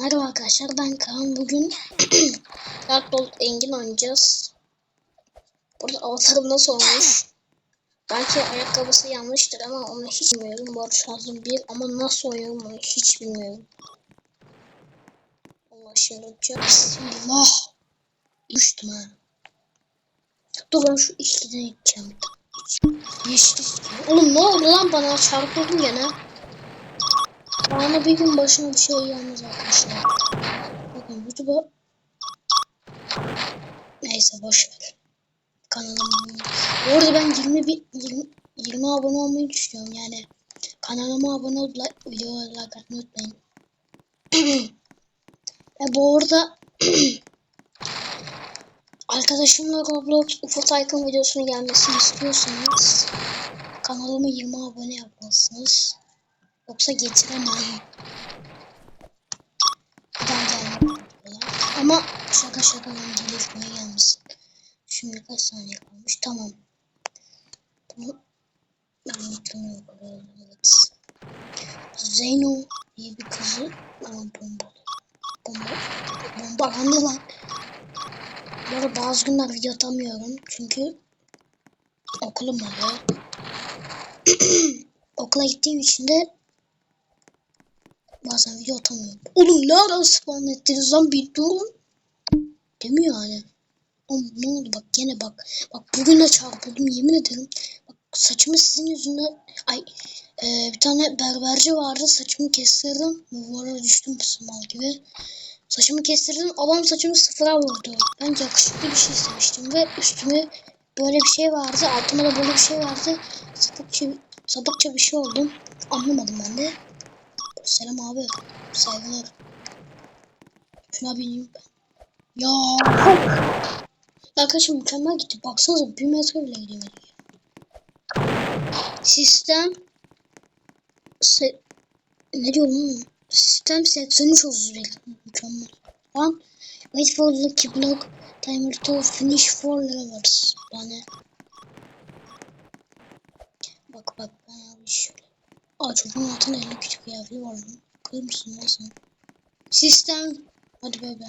Merhaba arkadaşlar ben Kaan. Bugün Dark Gold Engin oynayacağız. Burada avatarım nasıl olmuş? Belki ayakkabısı yanlıştır ama onu hiç bilmiyorum. Arada şarjım bir ama nasıl oynuyorum onu hiç bilmiyorum. Allah şimdi. Bismillah. Düştüm ha. Dur ben şu ikiden gideceğim. Yeşil. Oğlum ne oldu lan bana çarpıldım gene. Bana bir gün başına bir şey yalnız arkadaşlar. Bakın YouTube'a Neyse boş ver. Kanalıma Bu arada ben 20, bir, 20, 20 abone olmayı düşünüyorum yani. Kanalıma abone olup like, videoya like atmayı unutmayın. Ve bu arada arkadaşımla Roblox UFO Tycoon videosunun gelmesini istiyorsanız kanalıma 20 abone yapmalısınız. Yoksa getiremem. Bir gelmem. Ama şaka şaka ben gelişmeye gelmesin. Şimdi kaç saniye kalmış? Tamam. Bunu ben mutluyum. Evet. Zeyno diye bir kızı ama bombalı. Bomba. Bombalandı lan. Bu arada bazı günler video atamıyorum. Çünkü okulum oluyor. Okula gittiğim için de Bazen video atamıyorum. Oğlum ne ara spawn ettiniz lan bir durun. Değil mi yani? Oğlum ne oldu bak gene bak. Bak bugün de çarpıldım yemin ederim. Bak saçımı sizin yüzünden ay e, bir tane berberci vardı saçımı kestirdim. Arada düştüm mal gibi. Saçımı kestirdim adam saçımı sıfıra vurdu. Ben yakışıklı bir şey istemiştim ve üstüme böyle bir şey vardı. Altıma da böyle bir şey vardı. Sapıkça, sapıkça bir şey oldum. Anlamadım ben de. Selam abi. Saygılar. Şuna bineyim. Ya. Arkadaşım mükemmel gitti. Baksanıza bir metre bile gidemedik. Sistem Se ne diyorum oğlum? Sistem 83 31. Mükemmel. Lan wait for key block timer to finish four levels. Bana. Bak bak bana bir şöyle. Aa çocuğun altında 50 küçük kıyafeti var lan. Kıyır mısın lan? Sistem. Hadi be be.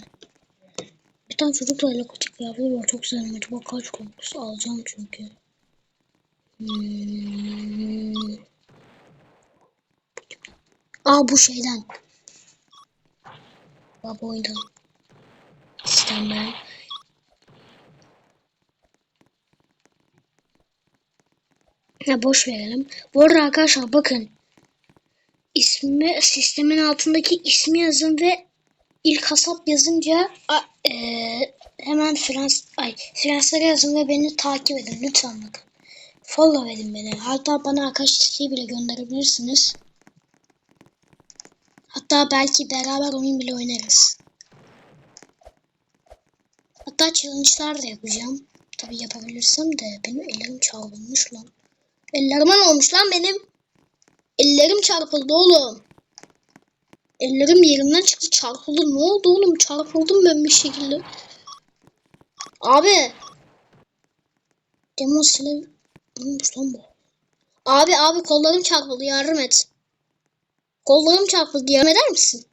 Bir tane çocukla 50 küçük kıyafeti var. Çok güzel. Acaba kaç kokusu alacağım çünkü. Hmm. Aa bu şeyden. Baba oyundan. Sistem ben. Ya boş verelim. Bu arada arkadaşlar bakın. İsmi sistemin altındaki ismi yazın ve ilk hasap yazınca a, e, hemen Frans ay Fransları yazın ve beni takip edin lütfen bakın. Follow edin beni. Hatta bana arkadaşlığı bile gönderebilirsiniz. Hatta belki beraber oyun bile oynarız. Hatta challenge'lar da yapacağım. Tabi yapabilirsem de benim ellerim çarpılmış lan. Ellerime ne olmuş lan benim? Ellerim çarpıldı oğlum. Ellerim yerimden çıktı çarpıldı. Ne oldu oğlum? Çarpıldım ben bir şekilde. Abi. Demon Slayer. Ne olmuş lan bu? Abi abi kollarım çarpıldı yardım et. Kollarım çarpıldı yardım eder misin?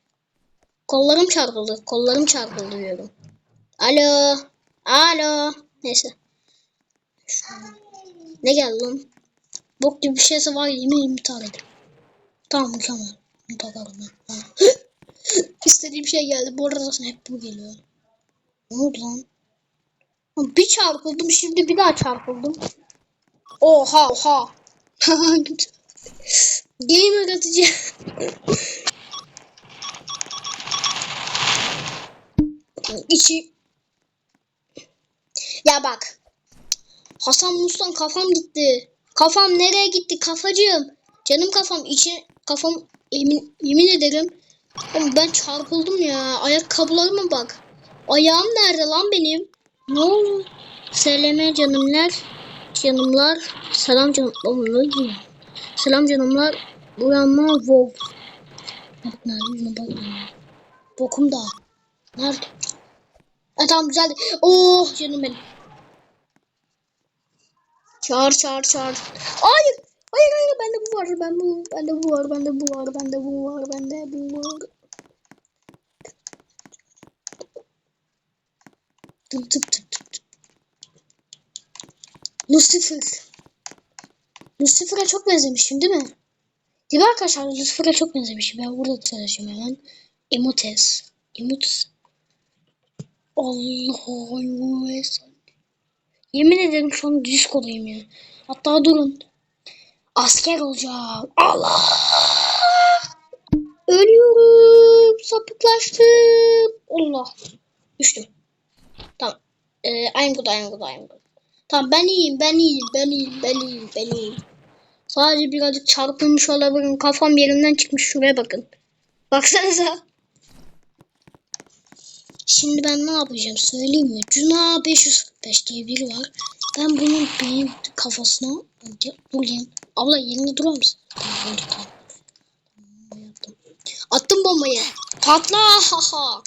Kollarım çarpıldı. Kollarım çarpıldı diyorum. Alo. Alo. Neyse. Ne geldi lan? Bok gibi bir şeyse var yemin iptal edin. Tamam mükemmel. Bunu takarım ben. İstediğim şey geldi. Bu arada zaten hep bu geliyor. Ne oldu lan? Bir çarpıldım şimdi bir daha çarpıldım. Oha oha. Game öğretici. İçi. Ya bak. Hasan Mustan kafam gitti. Kafam nereye gitti kafacığım? Canım kafam içi kafam emin yemin ederim. Oğlum ben çarpıldım ya. Ayakkabılarıma bak. Ayağım nerede lan benim? Ne oldu? Seleme canımlar. Canımlar. Selam canım. Selam canımlar. Uyanma Wolf. Bak nerede? Buna bak. Bokum da. Nerede? Ha, tamam güzeldi. Oh canım benim. Çağır çağır çağır. Hayır. Hayır hayır bende bu var. Bende bu, bende bu var. Bende bu var. Bende bu var. Bende bu var. Tıp tıp tıp tıp. Lucifer. Lucifer'a çok benzemişim değil mi? Değil mi arkadaşlar? Lucifer'a çok benzemişim. Ben burada çalışıyorum hemen. Emotes. Emotes. Allah'a Yemin ederim şu an Discord'dayım ya. Hatta durun. Asker olacağım. Allah! Ölüyorum. Sapıklaştım. Allah. Düştüm. Tamam. Ee, I'm good, I'm good, I'm good. Tamam ben iyiyim, ben iyiyim, ben iyiyim, ben iyiyim, ben iyiyim. Sadece birazcık çarpılmış olabilirim. Kafam yerinden çıkmış. Şuraya bakın. Baksanıza. Şimdi ben ne yapacağım söyleyeyim mi? Cuna 545 diye biri var. Ben bunun beyin kafasına bulayım. Abla tamam. Tamam, yaptım. Attım bombayı. Patla ha ha.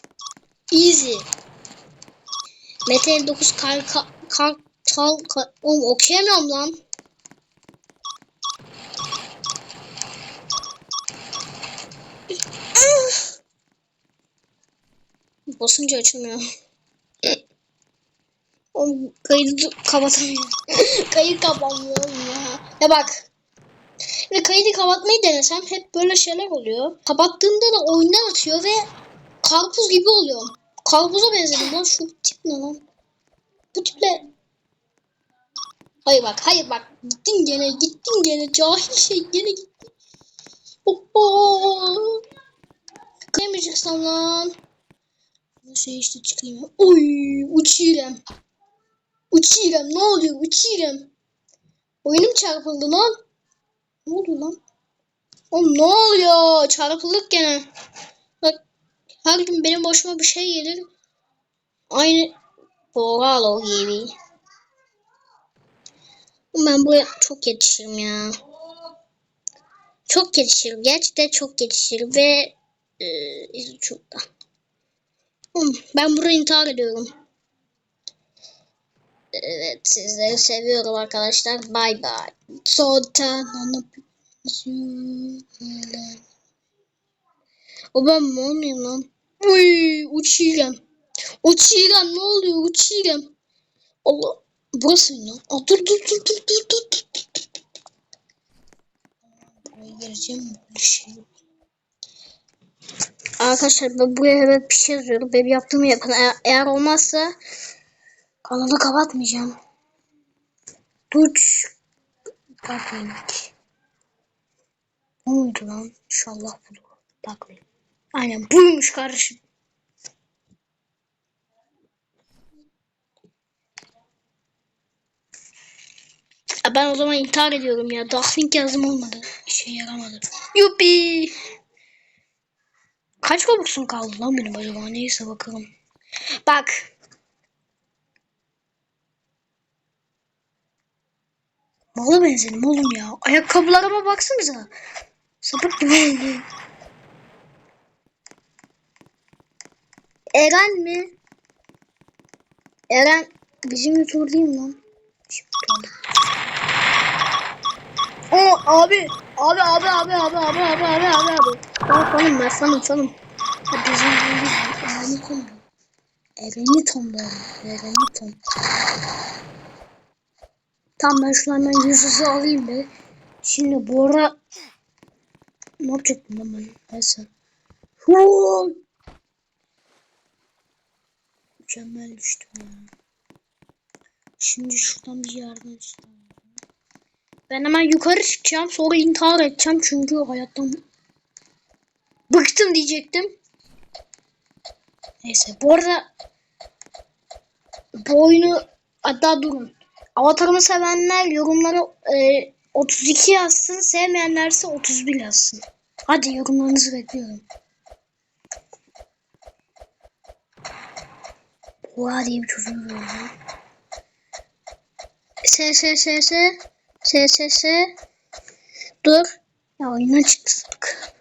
Easy. Metal 9 kar kar kar kar, okuyamıyorum lan. Basınca açılmıyor. Oğlum kaydı kapatamıyorum. Kayıt kapanmıyor ya. Ya bak. Ve kaydı kapatmayı denesem hep böyle şeyler oluyor. Kapattığımda da oyundan atıyor ve karpuz gibi oluyor. Karpuza benzedim lan şu tip ne lan? Bu tiple Hayır bak hayır bak gittin gene gittin gene cahil şey gene gittin. Oho. Kayamayacaksın lan. Bu şey işte çıkayım. Oy uçuyorum. Uçuyorum ne oluyor uçuyorum. Oyunum çarpıldı lan. Ne oldu lan? Oğlum ne oluyor? Çarpıldık gene. Bak her gün benim başıma bir şey gelir. Aynı Boralo gibi. Ben buraya çok yetişirim ya. Çok yetişirim. Gerçekten çok yetişirim ve e, çok da. Ben burayı intihar ediyorum. Evet sizleri seviyorum arkadaşlar. Bay bay. Sonra O ben mi olmayayım lan? Uy, uçuyorum. Uçuyorum ne oluyor uçuyorum. Allah burası mı lan? Aa, dur dur dur dur dur dur dur. Buraya gireceğim böyle şey. Arkadaşlar ben buraya hemen bir şey yazıyorum. Benim yaptığımı yapın. Eğer, eğer olmazsa kanalı kapatmayacağım. Duç. Bakmayın. Bu muydu lan? İnşallah budur. Bakmayın. Aynen buymuş kardeşim. Ben o zaman intihar ediyorum ya. Duffing yazım olmadı. İşe yaramadı. Yuppi. Kaç kabuksun kaldı lan benim acaba? Neyse bakalım. Bak. Mala benzedim oğlum ya. Ayakkabılarıma baksanıza. Sapık gibi oldu. Eren mi? Eren bizim YouTuber değil mi lan? O abi. Abi abi abi abi abi abi abi abi abi. Tamam oğlum ben. Bizim Eren'i ton. Eren'i ben. Eren'i ton. Tamam ben şunu hemen yüzüzü alayım be. Şimdi Bora ne yapacaktım lan ben? Neyse. Huuu. Mükemmel düştüm ya. Şimdi şuradan bir yerden işte. Ben hemen yukarı çıkacağım. Sonra intihar edeceğim. Çünkü hayattan bıktım diyecektim. Neyse. Bu arada bu oyunu hatta durun. Avatarımı sevenler yorumlara e, 32 yazsın. Sevmeyenler ise 31 yazsın. Hadi yorumlarınızı bekliyorum. Oha diye bir çocuğu gördüm. S S S S S S S Dur. Ya oyundan çıktık.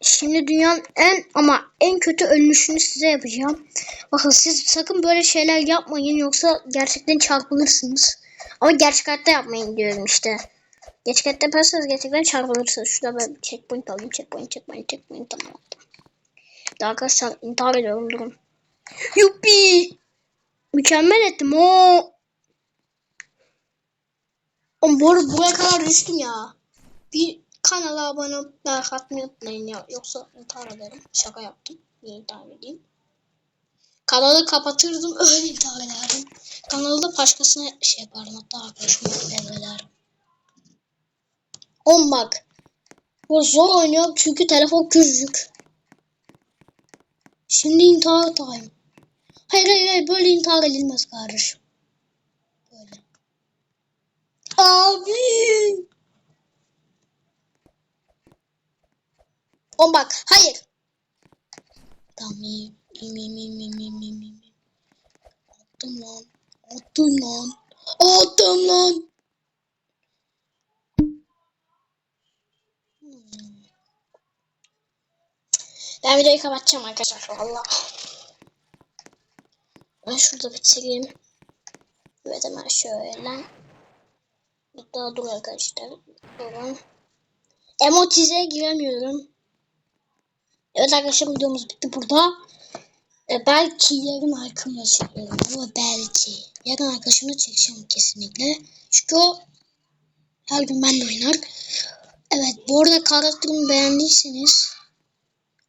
Şimdi dünyanın en ama en kötü ölmüşünü size yapacağım. Bakın siz sakın böyle şeyler yapmayın yoksa gerçekten çarpılırsınız. Ama gerçek hayatta yapmayın diyorum işte. Gerçek hayatta yaparsanız gerçekten çarpılırsınız. Şurada ben checkpoint alayım. Checkpoint, checkpoint, checkpoint tamam. Daha arkadaşlar intihar ediyorum durun. Yuppi. Mükemmel ettim o. Oğlum bu buraya kadar düştüm ya. Bir kanala abone olup like atmayı unutmayın ya. Yoksa intihar ederim. Şaka yaptım. Niye intihar edeyim? Kanalı kapatırdım öyle intihar ederdim. Kanalda başkasına şey yapardım. Hatta arkadaşıma devrederdim. On bak. Bu zor oynuyorum çünkü telefon küçücük. Şimdi intihar time. Hayır hayır hayır böyle intihar edilmez kardeşim. Böyle. Abi. On hayır. Tamam. Attım lan. Attım lan. Attım lan. Hmm. Ben videoyu kapatacağım arkadaşlar valla. Ben şurada bitireyim. Evet hemen şöyle. Hatta dur arkadaşlar. Durun. Emotize giremiyorum. Evet arkadaşlar videomuz bitti burada. E, belki yarın arkamda çekerim ama belki. Yarın arkadaşımla çekeceğim kesinlikle. Çünkü her gün benimle oynar. Evet bu arada karakterimi beğendiyseniz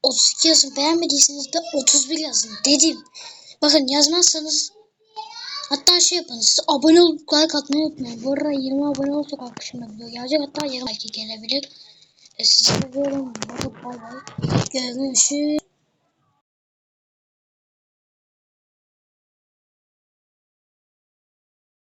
32 yazın beğenmediyseniz de 31 yazın dedim. Bakın yazmazsanız hatta şey yapın siz abone olup like atmayı unutmayın. Bu arada 20 abone olursak arkadaşımla video gelecek hatta yarın belki gelebilir. E, sizi seviyorum. Bay.